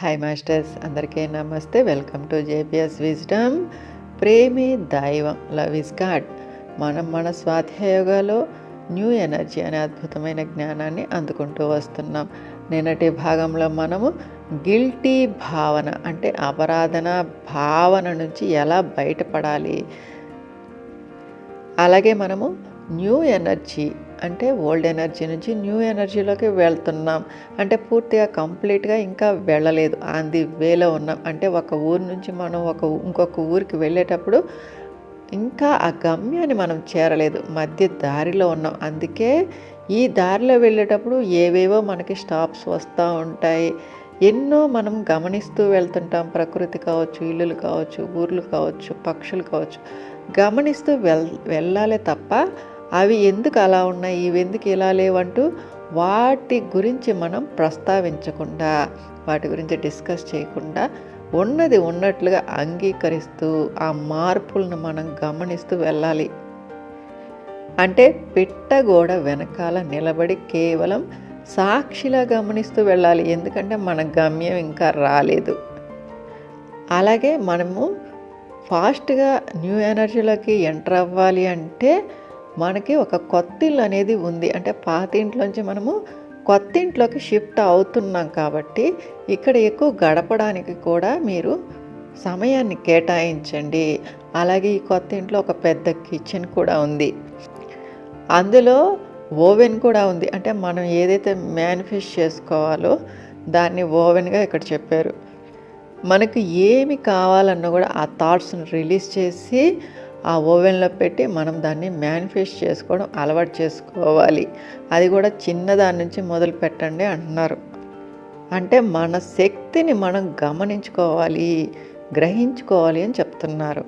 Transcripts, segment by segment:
Hi masters అందరికీ నమస్తే. Welcome to JPS wisdom ప్రేమే దైవం లవ్ ఇస్ గాడ్ మనం మన స్వాధ్యాయోగాలో న్యూ ఎనర్జీ అనే అద్భుతమైన జ్ఞానాన్ని అందుకుంటూ వస్తున్నాం. నిన్నటి భాగంలో మనము గిల్టీ భావన అంటే అపరాధన భావన నుంచి ఎలా బయటపడాలి? అలాగే మనము న్యూ ఎనర్జీ అంటే ఓల్డ్ ఎనర్జీ నుంచి న్యూ ఎనర్జీలోకి వెళ్తున్నాం. అంటే పూర్తిగా కంప్లీట్గా ఇంకా వెళ్ళలేదు. అంది వేలో ఉన్నాం. అంటే ఒక ఊరు నుంచి మనం ఒక ఇంకొక ఊరికి వెళ్ళేటప్పుడు ఇంకా ఆ గమ్యాన్ని మనం చేరలేదు. మధ్య దారిలో ఉన్నాం. అందుకే ఈ దారిలో వెళ్ళేటప్పుడు ఏవేవో మనకి స్టాప్స్ వస్తూ ఉంటాయి. ఎన్నో మనం గమనిస్తూ వెళ్తుంటాం. ప్రకృతి కావచ్చు ఇల్లులు కావచ్చు ఊర్లు కావచ్చు పక్షులు కావచ్చు. గమనిస్తూ వెల్ వెళ్ళాలి తప్ప అవి ఎందుకు అలా ఉన్నాయి? ఇవి ఎందుకు ఇలా లేవంటూ వాటి గురించి మనం ప్రస్తావించకుండా వాటి గురించి డిస్కస్ చేయకుండా ఉన్నది ఉన్నట్లుగా అంగీకరిస్తూ ఆ మార్పులను మనం గమనిస్తూ వెళ్ళాలి. అంటే పిట్టగోడ వెనకాల నిలబడి కేవలం సాక్షిలా గమనిస్తూ వెళ్ళాలి. ఎందుకంటే మన గమ్యం ఇంకా రాలేదు. అలాగే మనము ఫాస్ట్గా న్యూ ఎనర్జీలోకి ఎంటర్ అవ్వాలి అంటే మనకి ఒక కొత్త ఇల్లు అనేది ఉంది. అంటే పాత ఇంట్లోంచి మనము కొత్త ఇంట్లోకి షిఫ్ట్ అవుతున్నాం కాబట్టి ఇక్కడ ఎక్కువ గడపడానికి కూడా మీరు సమయాన్ని కేటాయించండి. అలాగే ఈ కొత్త ఇంట్లో ఒక పెద్ద కిచెన్ కూడా ఉంది. అందులో ఓవెన్ కూడా ఉంది. అంటే మనం ఏదైతే మేనిఫెస్ట్ చేసుకోవాలో దాన్ని ఓవెన్గా ఇక్కడ చెప్పారు. మనకు ఏమి కావాలన్నా కూడా ఆ థాట్స్ని రిలీజ్ చేసి ఆ ఓవెన్లో పెట్టి మనం దాన్ని మ్యానిఫెస్ట్ చేసుకోవడం అలవాటు చేసుకోవాలి. అది కూడా చిన్నదాని నుంచి మొదలు పెట్టండి అంటున్నారు. అంటే మన శక్తిని మనం గమనించుకోవాలి గ్రహించుకోవాలి అని చెప్తున్నారు.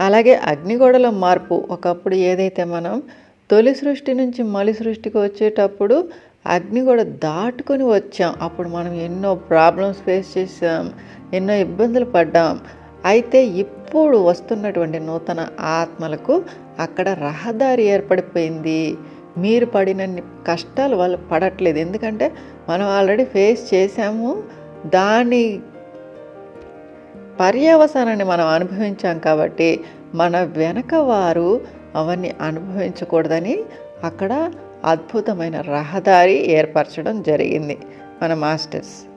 అలాగే అగ్నిగోడల మార్పు ఒకప్పుడు ఏదైతే మనం తొలి సృష్టి నుంచి మలి సృష్టికి వచ్చేటప్పుడు అగ్నిగోడ దాటుకొని వచ్చాం. అప్పుడు మనం ఎన్నో ప్రాబ్లమ్స్ ఫేస్ చేసాం ఎన్నో ఇబ్బందులు పడ్డాం. అయితే ఇప్పుడు వస్తున్నటువంటి నూతన ఆత్మలకు అక్కడ రహదారి ఏర్పడిపోయింది. మీరు పడినన్ని కష్టాలు వాళ్ళు పడట్లేదు. ఎందుకంటే మనం ఆల్రెడీ ఫేస్ చేసాము దాని పర్యవసానాన్ని మనం అనుభవించాం కాబట్టి మన వెనక వారు అవన్నీ అనుభవించకూడదని అక్కడ అద్భుతమైన రహదారి ఏర్పరచడం జరిగింది మన మాస్టర్స్.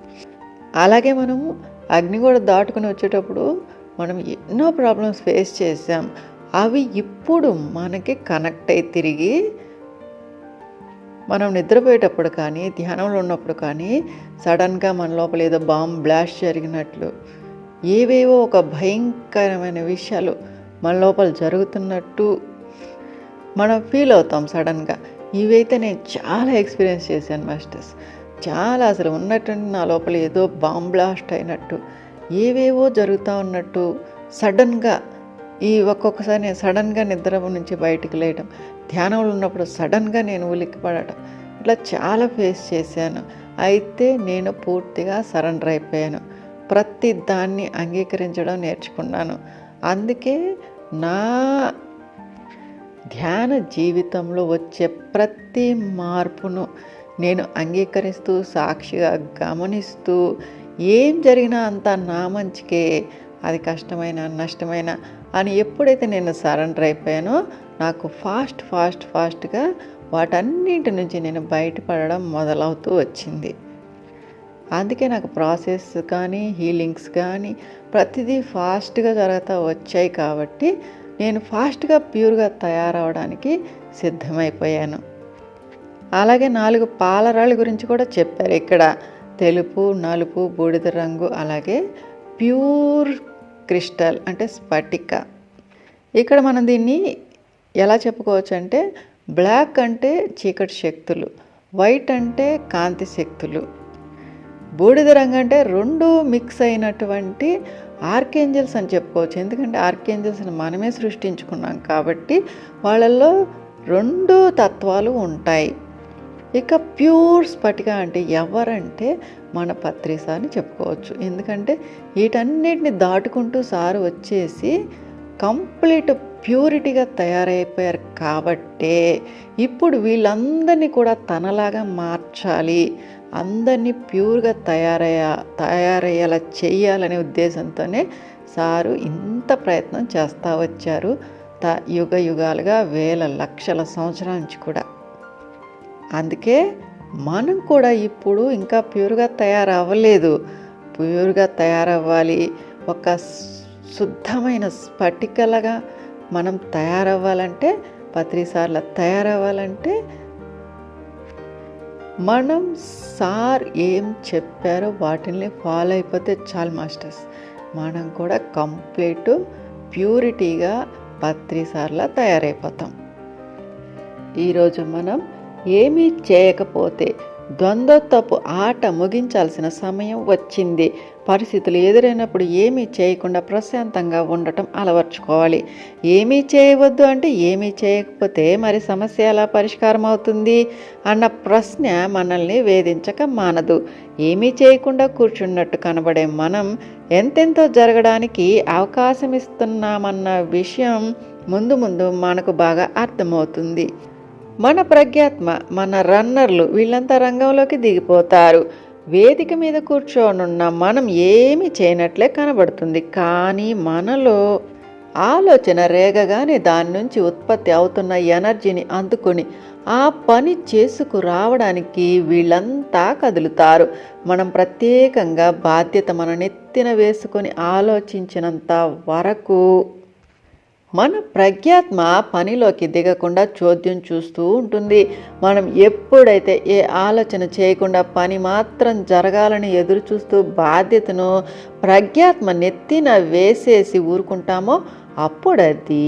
అలాగే మనము అగ్ని కూడా దాటుకుని వచ్చేటప్పుడు మనం ఎన్నో ప్రాబ్లమ్స్ ఫేస్ చేసాం అవి ఇప్పుడు మనకి కనెక్ట్ అయి తిరిగి మనం నిద్రపోయేటప్పుడు కానీ ధ్యానంలో ఉన్నప్పుడు కానీ సడన్గా మన లోపల ఏదో బాంబ్ బ్లాస్ట్ జరిగినట్లు ఏవేవో ఒక భయంకరమైన విషయాలు మన లోపల జరుగుతున్నట్టు మనం ఫీల్ అవుతాం సడన్గా ఇవైతే నేను చాలా ఎక్స్పీరియన్స్ చేశాను మాస్టర్స్ చాలా అసలు ఉన్నట్టుండి నా లోపల ఏదో బాంబ్ బ్లాస్ట్ అయినట్టు ఏవేవో జరుగుతూ ఉన్నట్టు సడన్గా ఈ ఒక్కొక్కసారి నేను సడన్గా నిద్ర నుంచి బయటికి లేయడం ధ్యానంలో ఉన్నప్పుడు సడన్గా నేను ఉలిక్కి పడటం ఇట్లా చాలా ఫేస్ చేశాను. అయితే నేను పూర్తిగా సరెండర్ అయిపోయాను. ప్రతి దాన్ని అంగీకరించడం నేర్చుకున్నాను. అందుకే నా ధ్యాన జీవితంలో వచ్చే ప్రతి మార్పును నేను అంగీకరిస్తూ సాక్షిగా గమనిస్తూ ఏం జరిగినా అంతా నా మంచికే అది కష్టమైన నష్టమైన అని ఎప్పుడైతే నేను సరెండర్ అయిపోయానో నాకు ఫాస్ట్ ఫాస్ట్ ఫాస్ట్గా వాటన్నింటి నుంచి నేను బయటపడడం మొదలవుతూ వచ్చింది. అందుకే నాకు ప్రాసెస్ కానీ హీలింగ్స్ కానీ ప్రతిదీ ఫాస్ట్గా జరుగుతూ వచ్చాయి కాబట్టి నేను ఫాస్ట్గా ప్యూర్గా తయారవడానికి సిద్ధమైపోయాను. అలాగే నాలుగు పాలరాళ్ళ గురించి కూడా చెప్పారు. ఇక్కడ తెలుపు నలుపు బూడిద రంగు అలాగే ప్యూర్ క్రిస్టల్ అంటే స్ఫటిక. ఇక్కడ మనం దీన్ని ఎలా చెప్పుకోవచ్చు అంటే బ్లాక్ అంటే చీకటి శక్తులు వైట్ అంటే కాంతి శక్తులు. బూడిద రంగు అంటే రెండు మిక్స్ అయినటువంటి ఆర్కేంజల్స్ అని చెప్పుకోవచ్చు. ఎందుకంటే ఆర్కేంజల్స్ని మనమే సృష్టించుకున్నాం కాబట్టి వాళ్ళల్లో రెండు తత్వాలు ఉంటాయి. ఇక ప్యూర్ స్పటిక అంటే ఎవరంటే మన పత్రిస అని చెప్పుకోవచ్చు. ఎందుకంటే వీటన్నిటిని దాటుకుంటూ సారు వచ్చేసి కంప్లీట్ ప్యూరిటీగా తయారైపోయారు కాబట్టే ఇప్పుడు వీళ్ళందరినీ కూడా తనలాగా మార్చాలి అందరినీ ప్యూర్గా తయారయ్యా తయారయ్యేలా చేయాలనే ఉద్దేశంతోనే సారు ఇంత ప్రయత్నం చేస్తూ వచ్చారు. త యుగ యుగాలుగా వేల లక్షల సంవత్సరాల నుంచి కూడా. అందుకే మనం కూడా ఇప్పుడు ఇంకా ప్యూర్గా తయారవ్వలేదు. ప్యూర్గా తయారవ్వాలి. ఒక శుద్ధమైన స్ఫటికలుగా మనం తయారవ్వాలంటే పత్రిసార్లు తయారవ్వాలంటే మనం సార్ ఏం చెప్పారో వాటిని ఫాలో అయిపోతే చాలు మాస్టర్స్. మనం కూడా కంప్లీట్ ప్యూరిటీగా పత్రిసార్ల తయారైపోతాం. ఈరోజు మనం ఏమీ చేయకపోతే ద్వంద్వత్వపు ఆట ముగించాల్సిన సమయం వచ్చింది. పరిస్థితులు ఎదురైనప్పుడు ఏమీ చేయకుండా ప్రశాంతంగా ఉండటం అలవర్చుకోవాలి. ఏమీ చేయవద్దు అంటే ఏమీ చేయకపోతే మరి సమస్య ఎలా పరిష్కారం అవుతుంది? అన్న ప్రశ్న మనల్ని వేధించక మానదు. ఏమీ చేయకుండా కూర్చున్నట్టు కనబడే మనం ఎంతెంతో జరగడానికి అవకాశం ఇస్తున్నామన్న విషయం ముందు ముందు మనకు బాగా అర్థమవుతుంది. మన ప్రజ్ఞాత్మ మన రన్నర్లు వీళ్ళంతా రంగంలోకి దిగిపోతారు. వేదిక మీద కూర్చోనున్న మనం ఏమి చేయనట్లే కనబడుతుంది. కానీ మనలో ఆలోచన రేగగానే దాని నుంచి ఉత్పత్తి అవుతున్న ఎనర్జీని అందుకొని ఆ పని చేసుకురావడానికి వీళ్ళంతా కదులుతారు. మనం ప్రత్యేకంగా బాధ్యత మన నెత్తిన వేసుకొని ఆలోచించినంత వరకు మన ప్రజ్ఞాత్మ పనిలోకి దిగకుండా చోద్యం చూస్తూ ఉంటుంది. మనం ఎప్పుడైతే ఏ ఆలోచన చేయకుండా పని మాత్రం జరగాలని ఎదురు చూస్తూ బాధ్యతను ప్రజ్ఞాత్మ నెత్తిన వేసేసి ఊరుకుంటామో అప్పుడది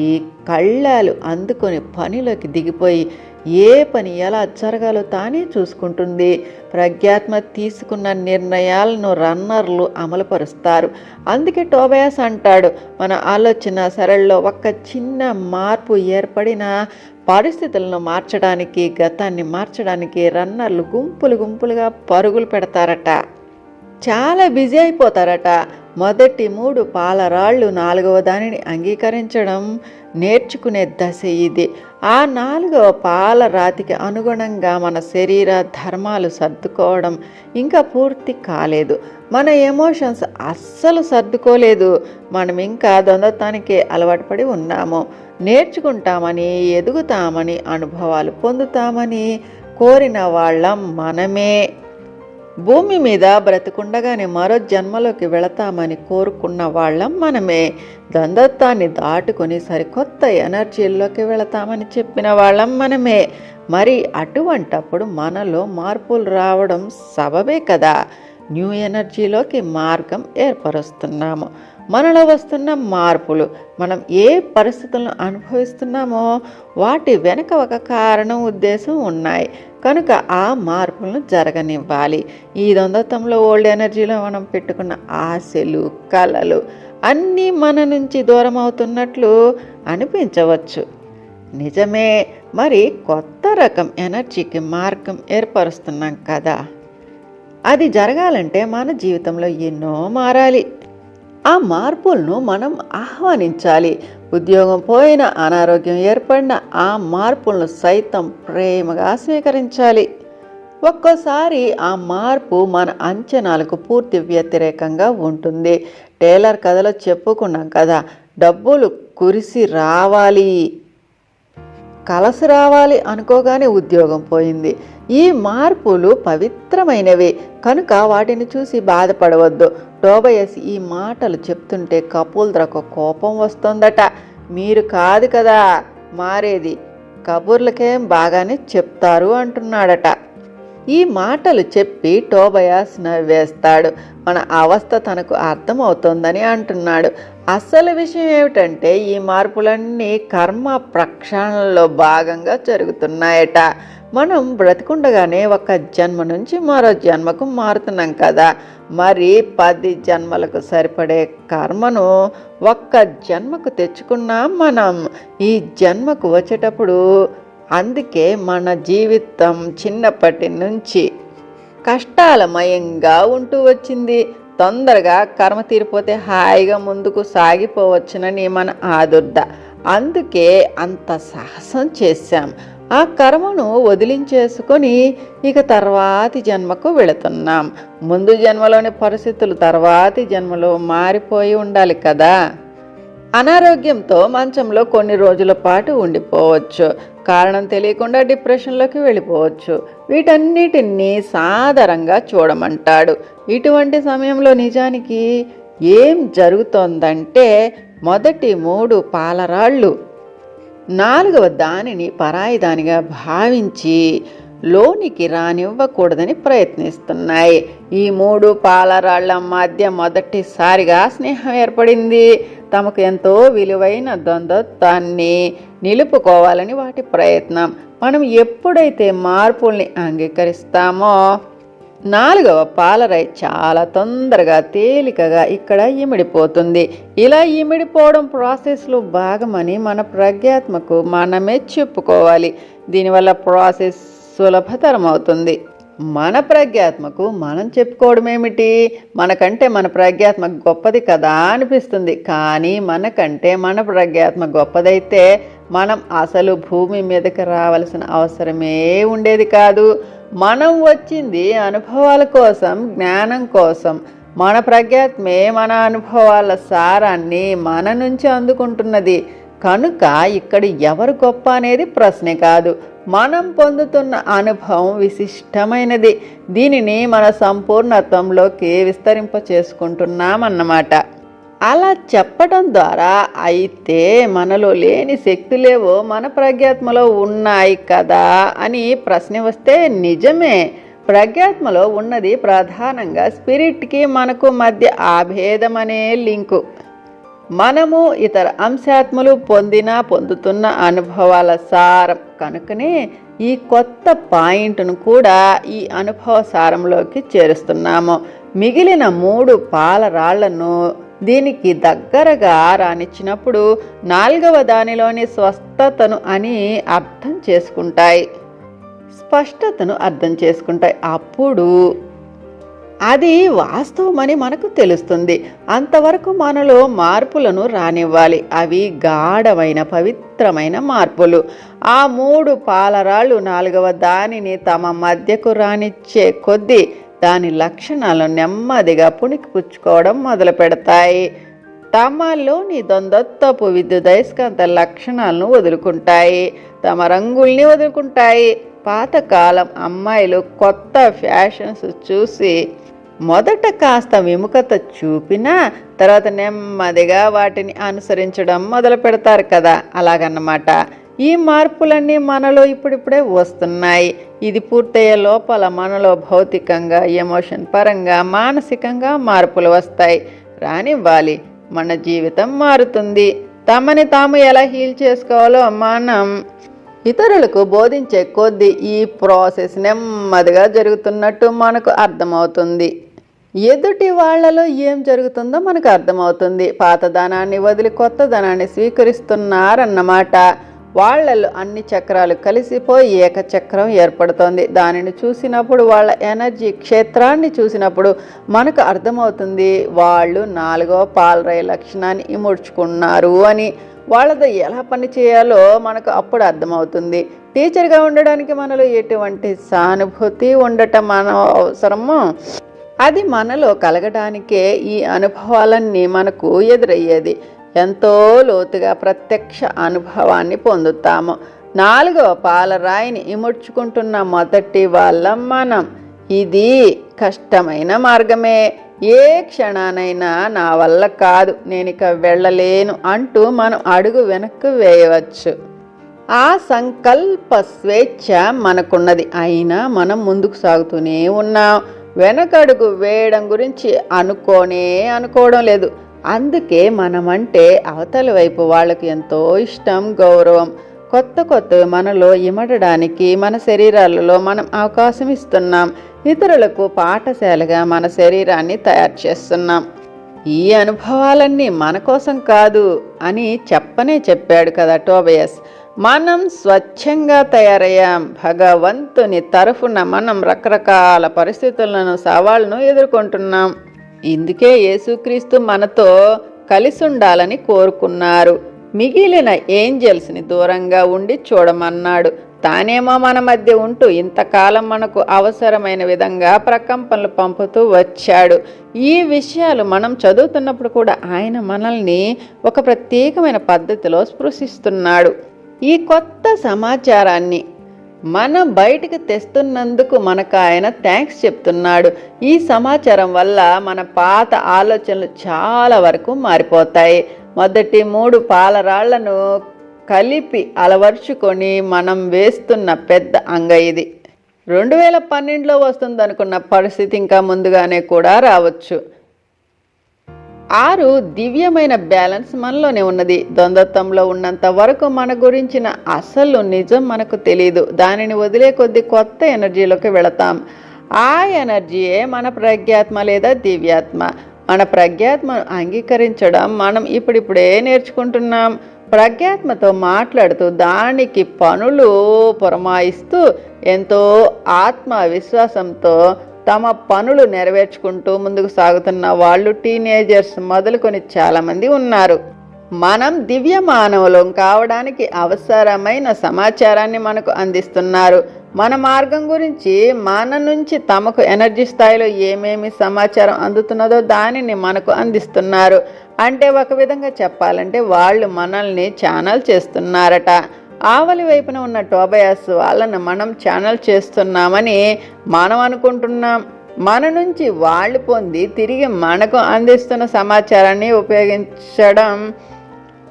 కళ్ళాలు అందుకొని పనిలోకి దిగిపోయి ఏ పని ఎలా జరగాలో తానే చూసుకుంటుంది. ప్రజ్ఞాత్మ తీసుకున్న నిర్ణయాలను రన్నర్లు అమలుపరుస్తారు. అందుకే టోబయాస్ అంటాడు మన ఆలోచన సరళిలో ఒక్క చిన్న మార్పు ఏర్పడిన పరిస్థితులను మార్చడానికి గతాన్ని మార్చడానికి రన్నర్లు గుంపులు గుంపులుగా పరుగులు పెడతారట. చాలా బిజీ అయిపోతారట. మొదటి మూడు పాలరాళ్ళు నాలుగవ దానిని అంగీకరించడం నేర్చుకునే దశ ఇది. ఆ నాలుగవ పాలరాతికి అనుగుణంగా మన శరీర ధర్మాలు సర్దుకోవడం ఇంకా పూర్తి కాలేదు. మన ఎమోషన్స్ అస్సలు సర్దుకోలేదు. మనం ఇంకా ద్వంద్వత్వానికే అలవాటు పడి ఉన్నాము. నేర్చుకుంటామని ఎదుగుతామని అనుభవాలు పొందుతామని కోరిన వాళ్ళం మనమే. భూమి మీద బ్రతికుండగానే మరో జన్మలోకి వెళతామని కోరుకున్న వాళ్ళం మనమే. ద్వంద్వత్వాన్ని దాటుకొని సరికొత్త ఎనర్జీల్లోకి వెళతామని చెప్పిన వాళ్ళం మనమే. మరి అటువంటప్పుడు మనలో మార్పులు రావడం సబబే కదా. న్యూ ఎనర్జీలోకి మార్గం ఏర్పరుస్తున్నాము. మనలో వస్తున్న మార్పులు మనం ఏ పరిస్థితులను అనుభవిస్తున్నామో వాటి వెనుక ఒక కారణం ఉద్దేశం ఉన్నాయి. కనుక ఆ మార్పులను జరగనివ్వాలి. ఈ ద్వంద్వత్వంలో ఓల్డ్ ఎనర్జీలో మనం పెట్టుకున్న ఆశలు కళలు అన్నీ మన నుంచి దూరం అవుతున్నట్లు అనిపించవచ్చు. నిజమే మరి కొత్త రకం ఎనర్జీకి మార్గం ఏర్పరుస్తున్నాం కదా. అది జరగాలంటే మన జీవితంలో ఎన్నో మారాలి. ఆ మార్పులను మనం ఆహ్వానించాలి. ఉద్యోగం పోయిన అనారోగ్యం ఏర్పడిన ఆ మార్పులను సైతం ప్రేమగా స్వీకరించాలి. ఒక్కోసారి ఆ మార్పు మన అంచనాలకు పూర్తి వ్యతిరేకంగా ఉంటుంది. టైలర్ కథలో చెప్పుకున్నాం కదా డబ్బులు కురిసి రావాలి. కలసి రావాలి అనుకోగానే ఉద్యోగం పోయింది. ఈ మార్పులు పవిత్రమైనవి కనుక వాటిని చూసి బాధపడవద్దు. టోబయస్ ఈ మాటలు చెప్తుంటే కపూల్ద్రకు కోపం వస్తుందట. మీరు కాదు కదా మారేది కబుర్లకేం బాగానే చెప్తారు అంటున్నాడట. ఈ మాటలు చెప్పి టోబయాస్ నవ్వేస్తాడు మన అవస్థ తనకు అర్థమవుతోందని అంటున్నాడు. అసలు విషయం ఏమిటంటే ఈ మార్పులన్నీ కర్మ ప్రక్షాళనలో భాగంగా జరుగుతున్నాయట. మనం బ్రతికుండగానే ఒక జన్మ నుంచి మరో జన్మకు మారుతున్నాం కదా. మరి పది జన్మలకు సరిపడే కర్మను ఒక్క జన్మకు తెచ్చుకున్నాం మనం. ఈ జన్మకు వచ్చేటప్పుడు అందుకే మన జీవితం చిన్నప్పటి నుంచి కష్టాలమయంగా ఉంటూ వచ్చింది. తొందరగా కర్మ తీరిపోతే హాయిగా ముందుకు సాగిపోవచ్చునని మన ఆదుర్ద. అందుకే అంత సాహసం చేశాం. ఆ కర్మను వదిలించేసుకొని ఇక తర్వాతి జన్మకు వెళుతున్నాం. ముందు జన్మలోని పరిస్థితులు తర్వాతి జన్మలో మారిపోయి ఉండాలి కదా. అనారోగ్యంతో మంచంలో కొన్ని రోజుల పాటు ఉండిపోవచ్చు. కారణం తెలియకుండా డిప్రెషన్లోకి వెళ్ళిపోవచ్చు. వీటన్నిటినీ సాదరంగా చూడమంటాడు. ఇటువంటి సమయంలో నిజానికి ఏం జరుగుతోందంటే మొదటి మూడు పాలరాళ్ళు నాలుగవ దానిని పరాయి దానిగా భావించి లోనికి రానివ్వకూడదని ప్రయత్నిస్తున్నాయి. ఈ మూడు పాలరాళ్ళ మధ్య మొదటిసారిగా స్నేహం ఏర్పడింది. తమకు ఎంతో విలువైన ద్వంద్వత్వాన్ని నిలుపుకోవాలని వాటి ప్రయత్నం. మనం ఎప్పుడైతే మార్పుల్ని అంగీకరిస్తామో నాలుగవ పాలరై చాలా తొందరగా తేలికగా ఇక్కడ ఇమిడిపోతుంది. ఇలా ఇమిడిపోవడం ప్రాసెస్లో భాగమని మన ప్రజ్ఞాత్మకు మనమే చెప్పుకోవాలి. దీనివల్ల ప్రాసెస్ సులభతరం అవుతుంది మన ప్రజ్ఞాత్మకు మనం చెప్పుకోవడం ఏమిటి మనకంటే మన ప్రజ్ఞాత్మ గొప్పది కదా అనిపిస్తుంది. కానీ మనకంటే మన ప్రజ్ఞాత్మ గొప్పదైతే మనం అసలు భూమి మీదకి రావాల్సిన అవసరమే ఉండేది కాదు. మనం వచ్చింది అనుభవాల కోసం జ్ఞానం కోసం. మన ప్రజ్ఞాత్మే మన అనుభవాల సారాన్ని మన నుంచి అందుకుంటున్నది. కనుక ఇక్కడ ఎవరు గొప్ప అనేది ప్రశ్నే కాదు. మనం పొందుతున్న అనుభవం విశిష్టమైనది. దీనిని మన సంపూర్ణత్వంలోకి విస్తరింప చేసుకుంటున్నామన్నమాట అలా చెప్పడం ద్వారా అయితే మనలో లేని శక్తులేవో మన ప్రజ్ఞాత్మలో ఉన్నాయి కదా అని ప్రశ్న వస్తే నిజమే. ప్రజ్ఞాత్మలో ఉన్నది ప్రధానంగా స్పిరిట్కి మనకు మధ్య ఆభేదమనే అనే లింకు. మనము ఇతర అంశాత్మలు పొందిన పొందుతున్న అనుభవాల సారం. కనుకనే ఈ కొత్త పాయింట్ను కూడా ఈ అనుభవ సారంలోకి చేరుస్తున్నాము. మిగిలిన మూడు పాలరాళ్ళను దీనికి దగ్గరగా రానిచ్చినప్పుడు నాలుగవ దానిలోని స్వస్థతను అని అర్థం చేసుకుంటాయి. స్పష్టతను అర్థం చేసుకుంటాయి. అప్పుడు అది వాస్తవమని మనకు తెలుస్తుంది. అంతవరకు మనలో మార్పులను రానివ్వాలి. అవి గాఢమైన పవిత్రమైన మార్పులు. ఆ మూడు పాలరాళ్ళు నాలుగవ దానిని తమ మధ్యకు రానిచ్చే కొద్దీ దాని లక్షణాలు నెమ్మదిగా పుణికిపుచ్చుకోవడం మొదలు పెడతాయి. తమలోని ద్వంద్వత్వపు విద్యుదయస్కాంత లక్షణాలను వదులుకుంటాయి. తమ రంగుల్ని వదులుకుంటాయి. పాతకాలం అమ్మాయిలు కొత్త ఫ్యాషన్స్ చూసి మొదట కాస్త విముఖత చూపినా తర్వాత నెమ్మదిగా వాటిని అనుసరించడం మొదలు పెడతారు కదా. అలాగన్నమాట. ఈ మార్పులన్నీ మనలో ఇప్పుడిప్పుడే వస్తున్నాయి. ఇది పూర్తయ్యే లోపల మనలో భౌతికంగా ఎమోషన్ పరంగా మానసికంగా మార్పులు వస్తాయి. రానివ్వాలి. మన జీవితం మారుతుంది. తమని తాము ఎలా హీల్ చేసుకోవాలో మనం ఇతరులకు బోధించే కొద్దీ ఈ ప్రాసెస్ నెమ్మదిగా జరుగుతున్నట్టు మనకు అర్థమవుతుంది. ఎదుటి వాళ్ళలో ఏం జరుగుతుందో మనకు అర్థమవుతుంది. పాత ధనాన్ని వదిలి కొత్త ధనాన్ని స్వీకరిస్తున్నారన్నమాట. వాళ్ళల్లో అన్ని చక్రాలు కలిసిపోయి ఏకచక్రం ఏర్పడుతోంది. దానిని చూసినప్పుడు వాళ్ళ ఎనర్జీ క్షేత్రాన్ని చూసినప్పుడు మనకు అర్థమవుతుంది వాళ్ళు నాలుగవ పాలరాయ లక్షణాన్ని ఇముడ్చుకున్నారు అని. వాళ్ళతో ఎలా పని చేయాలో మనకు అప్పుడు అర్థమవుతుంది. టీచర్గా ఉండడానికి మనలో ఎటువంటి సానుభూతి ఉండటం మన అవసరమో? అది మనలో కలగడానికే ఈ అనుభవాలన్నీ మనకు ఎదురయ్యేది. ఎంతో లోతుగా ప్రత్యక్ష అనుభవాన్ని పొందుతాము. నాలుగవ పాలరాయిని ఇముడ్చుకుంటున్న మొదటి వాళ్ళం మనం. ఇది కష్టమైన మార్గమే. ఏ క్షణానైనా నా వల్ల కాదు నేను ఇక వెళ్ళలేను అంటూ మనం అడుగు వెనక్కు వేయవచ్చు. ఆ సంకల్ప స్వేచ్ఛ మనకున్నది. అయినా మనం ముందుకు సాగుతూనే ఉన్నాం. వెనకడుగు వేయడం గురించి అనుకోనే అనుకోవడం లేదు. అందుకే మనమంటే అవతలి వైపు వాళ్ళకు ఎంతో ఇష్టం గౌరవం. కొత్త కొత్త మనలో ఇమడడానికి మన శరీరాలలో మనం అవకాశం ఇస్తున్నాం. ఇతరులకు పాఠశాలగా మన శరీరాన్ని తయారు చేస్తున్నాం. ఈ అనుభవాలన్నీ మన కోసం కాదు అని చెప్పనే చెప్పాడు కదా టోబయస్. మనం స్వచ్ఛంగా తయారయ్యాం. భగవంతుని తరఫున మనం రకరకాల పరిస్థితులను సవాళ్ళను ఎదుర్కొంటున్నాం. ఇందుకే యేసుక్రీస్తు మనతో కలిసి ఉండాలని కోరుకున్నారు. మిగిలిన ఏంజల్స్ని దూరంగా ఉండి చూడమన్నాడు. తానేమో మన మధ్య ఉంటూ ఇంతకాలం మనకు అవసరమైన విధంగా ప్రకంపనలు పంపుతూ వచ్చాడు. ఈ విషయాలు మనం చదువుతున్నప్పుడు కూడా ఆయన మనల్ని ఒక ప్రత్యేకమైన పద్ధతిలో స్పృశిస్తున్నాడు. ఈ కొత్త సమాచారాన్ని మనం బయటికి తెస్తున్నందుకు మనకు ఆయన థ్యాంక్స్ చెప్తున్నాడు. ఈ సమాచారం వల్ల మన పాత ఆలోచనలు చాలా వరకు మారిపోతాయి. మొదటి మూడు పాలరాళ్ళను కలిపి అలవర్చుకొని మనం వేస్తున్న పెద్ద అంగ ఇది. రెండు వేల పన్నెండులో వస్తుందనుకున్న పరిస్థితి ఇంకా ముందుగానే కూడా రావచ్చు. ఆరు దివ్యమైన బ్యాలెన్స్ మనలోనే ఉన్నది. ద్వంద్వత్వంలో ఉన్నంత వరకు మన గురించిన అసలు నిజం మనకు తెలియదు దానిని వదిలే కొద్ది కొత్త ఎనర్జీలోకి వెళతాం. ఆ ఎనర్జీయే మన ప్రజ్ఞాత్మ లేదా దివ్యాత్మ. మన ప్రజ్ఞాత్మను అంగీకరించడం మనం ఇప్పుడిప్పుడే నేర్చుకుంటున్నాం. ప్రజ్ఞాత్మతో మాట్లాడుతూ దానికి పనులు పురమాయిస్తూ ఎంతో ఆత్మవిశ్వాసంతో తమ పనులు నెరవేర్చుకుంటూ ముందుకు సాగుతున్న వాళ్ళు టీనేజర్స్ మొదలుకొని చాలామంది ఉన్నారు. మనం దివ్య మానవులం కావడానికి అవసరమైన సమాచారాన్ని మనకు అందిస్తున్నారు. మన మార్గం గురించి మన నుంచి తమకు ఎనర్జీ స్థాయిలో ఏమేమి సమాచారం అందుతున్నదో దానిని మనకు అందిస్తున్నారు. అంటే ఒక విధంగా చెప్పాలంటే వాళ్ళు మనల్ని ఛానల్ చేస్తున్నారట. ఆవలి వైపున ఉన్న టోబయాస్ వాళ్ళను మనం ఛానల్ చేస్తున్నామని మనం అనుకుంటున్నాం. మన నుంచి వాళ్ళు పొంది తిరిగి మనకు అందిస్తున్న సమాచారాన్ని ఉపయోగించడం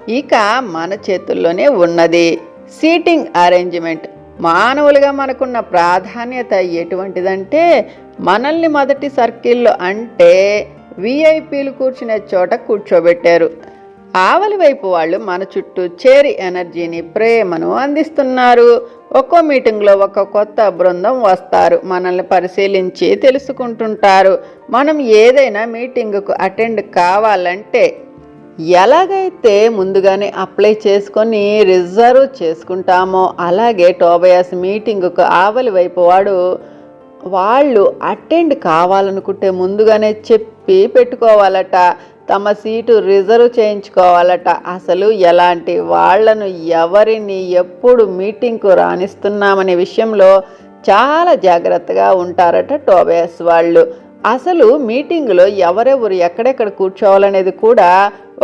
ఇక మన చేతుల్లోనే ఉన్నది. Seating arrangement. మానవులుగా మనకున్న ప్రాధాన్యత ఎటువంటిదంటే మనల్ని మొదటి సర్కిల్లో అంటే విఐపీలు కూర్చునే చోట కూర్చోబెట్టారు. ఆవలి వైపు వాళ్ళు మన చుట్టూ చేరి ఎనర్జీని ప్రేమను అందిస్తున్నారు. ఒక్కో మీటింగ్లో ఒక కొత్త బృందం వస్తారు. మనల్ని పరిశీలించి తెలుసుకుంటుంటారు. మనం ఏదైనా మీటింగ్కు అటెండ్ కావాలంటే ఎలాగైతే ముందుగానే అప్లై చేసుకొని రిజర్వ్ చేసుకుంటామో అలాగే టోబయాస్ మీటింగ్కు ఆవలి వైపు వాడు వాళ్ళు అటెండ్ కావాలనుకుంటే ముందుగానే చెప్పి పెట్టుకోవాలట. తమ సీటు రిజర్వ్ చేయించుకోవాలట. అసలు ఎలాంటి వాళ్ళను ఎవరిని ఎప్పుడు మీటింగ్కు రాణిస్తున్నామనే విషయంలో చాలా జాగ్రత్తగా ఉంటారట టోబయాస్ వాళ్ళు. అసలు మీటింగులో ఎవరెవరు ఎక్కడెక్కడ కూర్చోవాలనేది కూడా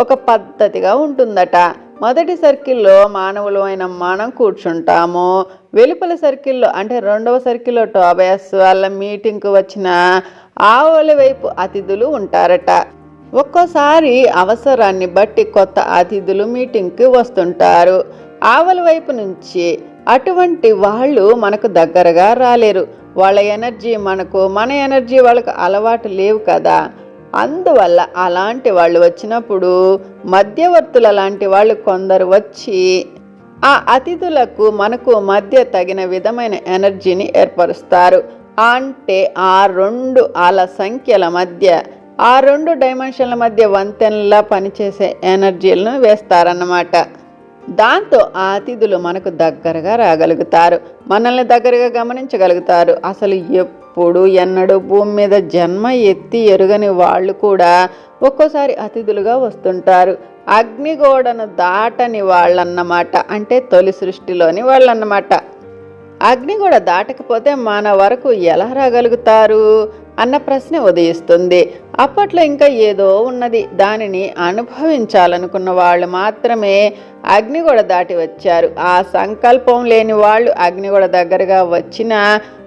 ఒక పద్ధతిగా ఉంటుందట. మొదటి సర్కిల్లో మానవులు అయిన మనం కూర్చుంటాము. వెలుపల సర్కిల్లో అంటే రెండవ సర్కిల్లో టోబయాస్ వాళ్ళ మీటింగ్కు వచ్చిన ఆవుల వైపు అతిథులు ఉంటారట. ఒక్కోసారి అవసరాన్ని బట్టి కొత్త అతిథులు మీటింగ్కి వస్తుంటారు. ఆవల వైపు నుంచి అటువంటి వాళ్ళు మనకు దగ్గరగా రాలేరు. వాళ్ళ ఎనర్జీ మనకు మన ఎనర్జీ వాళ్ళకు అలవాటు లేవు కదా. అందువల్ల అలాంటి వాళ్ళు వచ్చినప్పుడు మధ్యవర్తుల లాంటి వాళ్ళు కొందరు వచ్చి ఆ అతిథులకు మనకు మధ్య తగిన విధమైన ఎనర్జీని ఏర్పరుస్తారు. అంటే ఆ రెండు అల సంఖ్యల మధ్య ఆ రెండు డైమెన్షన్ల మధ్య వంతెనలా పనిచేసే ఎనర్జీలను వేస్తారన్నమాట. దాంతో ఆ అతిథులు మనకు దగ్గరగా రాగలుగుతారు. మనల్ని దగ్గరగా గమనించగలుగుతారు. అసలు ఎప్పుడు ఎన్నడూ భూమి మీద జన్మ ఎత్తి ఎరుగని వాళ్ళు కూడా ఒక్కోసారి అతిథులుగా వస్తుంటారు. అగ్నిగోడను దాటని వాళ్ళన్నమాట. అంటే తొలి సృష్టిలోని వాళ్ళన్నమాట. అగ్ని దాటకపోతే మన వరకు ఎలా రాగలుగుతారు? అన్న ప్రశ్న ఉదయిస్తుంది. అప్పట్లో ఇంకా ఏదో ఉన్నది. దానిని అనుభవించాలనుకున్న వాళ్ళు మాత్రమే అగ్నిగోడ దాటి వచ్చారు. ఆ సంకల్పం లేని వాళ్ళు అగ్నిగోడ దగ్గరగా వచ్చినా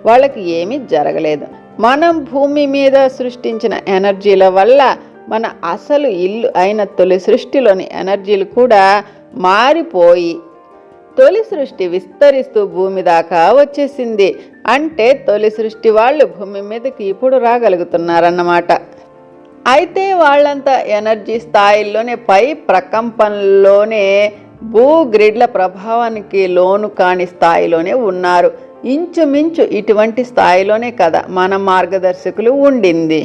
వాళ్ళకి ఏమీ జరగలేదు. మనం భూమి మీద సృష్టించిన ఎనర్జీల వల్ల మన అసలు ఇల్లు అయిన తొలి సృష్టిలోని ఎనర్జీలు కూడా మారిపోయి తొలి సృష్టి విస్తరిస్తూ భూమి దాకా వచ్చేసింది. అంటే తొలి సృష్టి వాళ్ళు భూమి మీదకి ఇప్పుడు రాగలుగుతున్నారన్నమాట. అయితే వాళ్ళంతా ఎనర్జీ స్థాయిల్లోనే పై ప్రకంపనలోనే భూ గ్రిడ్ల ప్రభావానికి లోను కాని స్థాయిలోనే ఉన్నారు. ఇంచుమించు ఇటువంటి స్థాయిలోనే కదా మన మార్గదర్శకులు ఉండింది.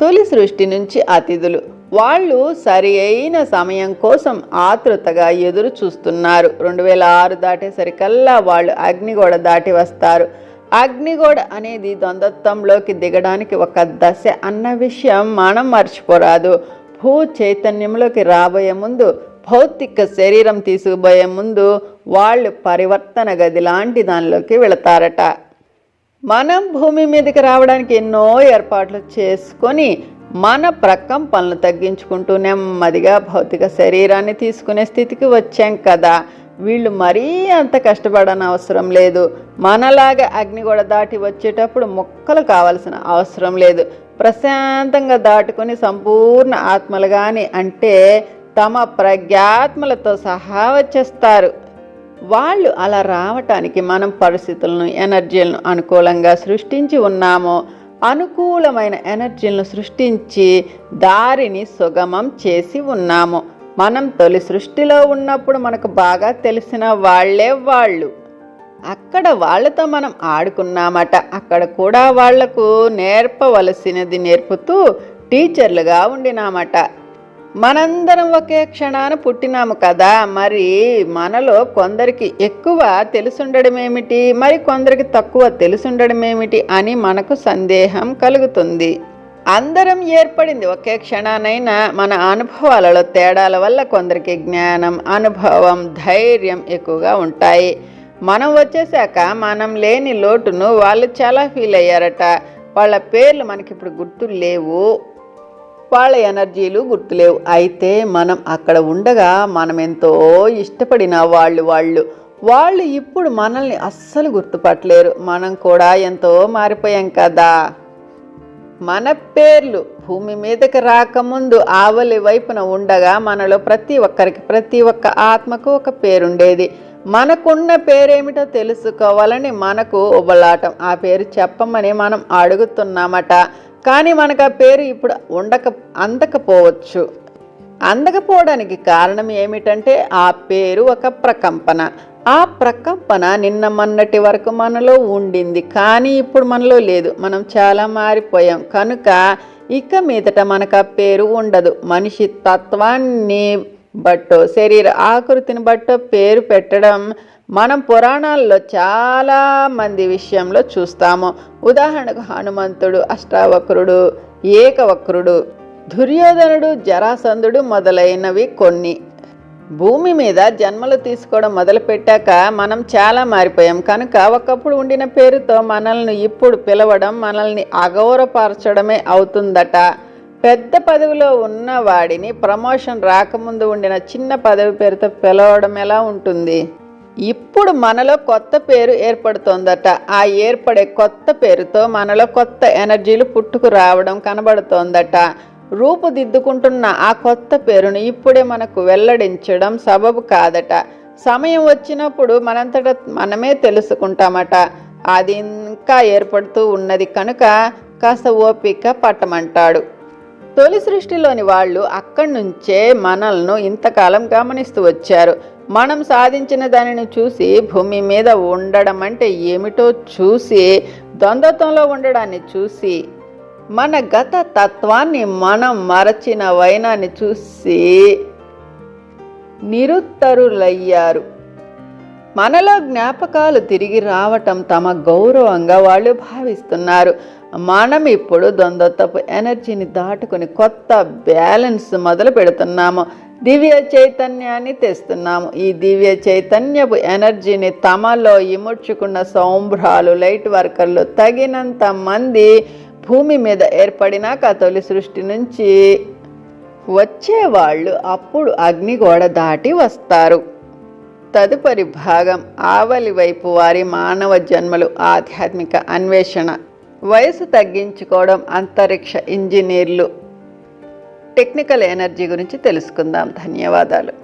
తొలి సృష్టి నుంచి అతిథులు. వాళ్ళు సరి అయిన సమయం కోసం ఆతృతగా ఎదురు చూస్తున్నారు. రెండు వేల ఆరు దాటేసరికల్లా వాళ్ళు అగ్నిగోడ దాటి వస్తారు. అగ్నిగోడ అనేది ద్వంద్వత్వంలోకి దిగడానికి ఒక దశ అన్న విషయం మనం మర్చిపోరాదు. భూ చైతన్యంలోకి రాబోయే ముందు భౌతిక శరీరం తీసుకుపోయే ముందు వాళ్ళు పరివర్తన గది లాంటి దానిలోకి వెళతారట. మనం భూమి మీదకి రావడానికి ఎన్నో ఏర్పాట్లు చేసుకొని మన ప్రక్కం పనులు తగ్గించుకుంటూ నెమ్మదిగా భౌతిక శరీరాన్ని తీసుకునే స్థితికి వచ్చాం కదా. వీళ్ళు మరీ అంత కష్టపడని అవసరం లేదు. మనలాగా అగ్నిగోడ దాటి వచ్చేటప్పుడు మొక్కలు కావాల్సిన అవసరం లేదు. ప్రశాంతంగా దాటుకొని సంపూర్ణ ఆత్మలు కానీ అంటే తమ ప్రజ్ఞాత్మలతో సహా వచ్చేస్తారు. వాళ్ళు అలా రావటానికి మనం పరిస్థితులను ఎనర్జీలను అనుకూలంగా సృష్టించి ఉన్నాము అనుకూలమైన ఎనర్జీలను సృష్టించి దారిని సుగమం చేసి ఉన్నాము మనం తొలి సృష్టిలో ఉన్నప్పుడు మనకు బాగా తెలిసిన వాళ్ళే వాళ్ళు. అక్కడ వాళ్ళతో మనం ఆడుకున్నామట. అక్కడ కూడా వాళ్ళకు నేర్పవలసినది నేర్పుతూ టీచర్లుగా ఉండినామట. మనందరం ఒకే క్షణాన పుట్టినాము కదా. మరి మనలో కొందరికి ఎక్కువ తెలుసుండడం ఏమిటి మరి కొందరికి తక్కువ తెలుసుండడం ఏమిటి అని మనకు సందేహం కలుగుతుంది. అందరం ఏర్పడింది ఒకే క్షణానైనా మన అనుభవాలలో తేడాల వల్ల కొందరికి జ్ఞానం అనుభవం ధైర్యం ఎక్కువగా ఉంటాయి. మనం వచ్చేసాక మనం లేని లోటును వాళ్ళు చాలా ఫీల్ అయ్యారట. వాళ్ళ పేర్లు మనకి ఇప్పుడు గుర్తు లేవు వాళ్ళ ఎనర్జీలు గుర్తులేవు. అయితే మనం అక్కడ ఉండగా మనం ఎంతో ఇష్టపడిన వాళ్ళు వాళ్ళు. వాళ్ళు ఇప్పుడు మనల్ని అస్సలు గుర్తుపట్టలేరు. మనం కూడా ఎంతో మారిపోయాం కదా. మన పేర్లు భూమి మీదకి రాకముందు ఆవలి వైపున ఉండగా మనలో ప్రతి ఒక్కరికి ప్రతి ఒక్క ఆత్మకు ఒక పేరుండేది. మనకున్న పేరేమిటో తెలుసుకోవాలని మనకు ఉబలాటం. ఆ పేరు చెప్పమని మనం అడుగుతున్నామట. కానీ మనకు ఆ పేరు ఇప్పుడు ఉండక అందకపోవచ్చు. అందకపోవడానికి కారణం ఏమిటంటే ఆ పేరు ఒక ప్రకంపన. ఆ ప్రకంపన నిన్న మొన్నటి వరకు మనలో ఉండింది కానీ ఇప్పుడు మనలో లేదు. మనం చాలా మారిపోయాం. కనుక ఇక మీదట మనకు ఆ పేరు ఉండదు. మనిషి తత్వాన్ని బట్టో శరీర ఆకృతిని బట్టో పేరు పెట్టడం మనం పురాణాల్లో చాలా మంది విషయంలో చూస్తాము. ఉదాహరణకు హనుమంతుడు అష్టావక్రుడు ఏకవక్రుడు దుర్యోధనుడు జరాసంధుడు మొదలైనవి కొన్ని. భూమి మీద జన్మలు తీసుకోవడం మొదలుపెట్టాక మనం చాలా మారిపోయాం. కనుక ఒకప్పుడు ఉండిన పేరుతో మనల్ని ఇప్పుడు పిలవడం మనల్ని అగౌరవపరచడమే అవుతుందట. పెద్ద పదవిలో ఉన్న వాడిని ప్రమోషన్ రాకముందు ఉండిన చిన్న పదవి పేరుతో పిలవడం ఎలా ఉంటుంది? ఇప్పుడు మనలో కొత్త పేరు ఏర్పడుతోందట. ఆ ఏర్పడే కొత్త పేరుతో మనలో కొత్త ఎనర్జీలు పుట్టుకు రావడం కనబడుతోందట. రూపుదిద్దుకుంటున్న ఆ కొత్త పేరును ఇప్పుడే మనకు వెల్లడించడం సబబు కాదట. సమయం వచ్చినప్పుడు మనంతట మనమే తెలుసుకుంటామట. అది ఇంకా ఏర్పడుతూ ఉన్నది కనుక కాస్త ఓపిక పట్టమంటాడు. తొలి సృష్టిలోని వాళ్ళు అక్కడి నుంచే మనల్ని ఇంతకాలం గమనిస్తూ వచ్చారు. మనం సాధించిన దానిని చూసి భూమి మీద ఉండడం అంటే ఏమిటో చూసి ద్వంద్వత్వంలో ఉండడాన్ని చూసి మన గత తత్వాన్ని మనం మరచిన వైనాన్ని చూసి నిరుత్తరులయ్యారు. మనలో జ్ఞాపకాలు తిరిగి రావటం తమ గౌరవంగా వాళ్ళు భావిస్తున్నారు. మనం ఇప్పుడు ద్వంద్వత్వపు ఎనర్జీని దాటుకుని కొత్త బ్యాలెన్స్ మొదలు పెడుతున్నాము. దివ్య చైతన్యాన్ని తెస్తున్నాము. ఈ దివ్య చైతన్యపు ఎనర్జీని తమలో ఇముడ్చుకున్న సౌంభ్రాలు లైట్ వర్కర్లు తగినంత మంది భూమి మీద ఏర్పడినాక తొలి సృష్టి నుంచి వచ్చేవాళ్ళు అప్పుడు అగ్నిగోడ దాటి వస్తారు. తదుపరి భాగం ఆవలి వైపు వారి మానవ జన్మలు ఆధ్యాత్మిక అన్వేషణ. వయసు తగ్గించుకోవడం అంతరిక్ష ఇంజనీర్లు. టెక్నికల్ ఎనర్జీ గురించి తెలుసుకుందాం. ధన్యవాదాలు.